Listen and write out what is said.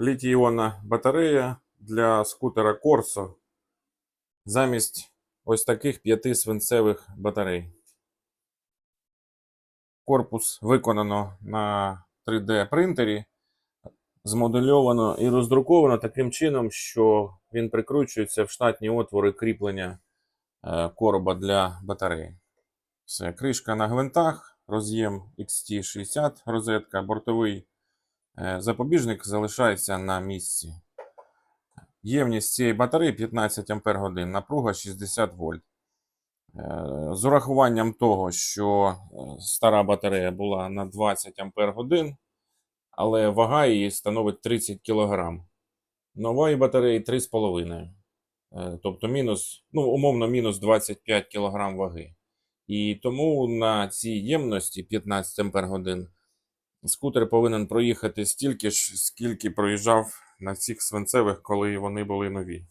літій-іонна батарея для скутера Corso замість ось таких п'яти свинцевих батарей. Корпус виконано на 3D принтері, змодельовано і роздруковано таким чином, що він прикручується в штатні отвори кріплення е, короба для батареї. Все, кришка на гвинтах, роз'єм XT60, розетка, бортовий запобіжник залишається на місці. Ємність цієї батареї 15 Ах, напруга 60 вольт. Е, З урахуванням того, що е, стара батарея була на 20 Ах, але вага її становить 30 кг. Нової батареї 3,5. Е, Тобто мінус, ну, умовно, мінус 25 кг ваги. І тому на цій ємності 15 Ах скутер повинен проїхати стільки ж, скільки проїжджав на цих свинцевих, коли вони були нові.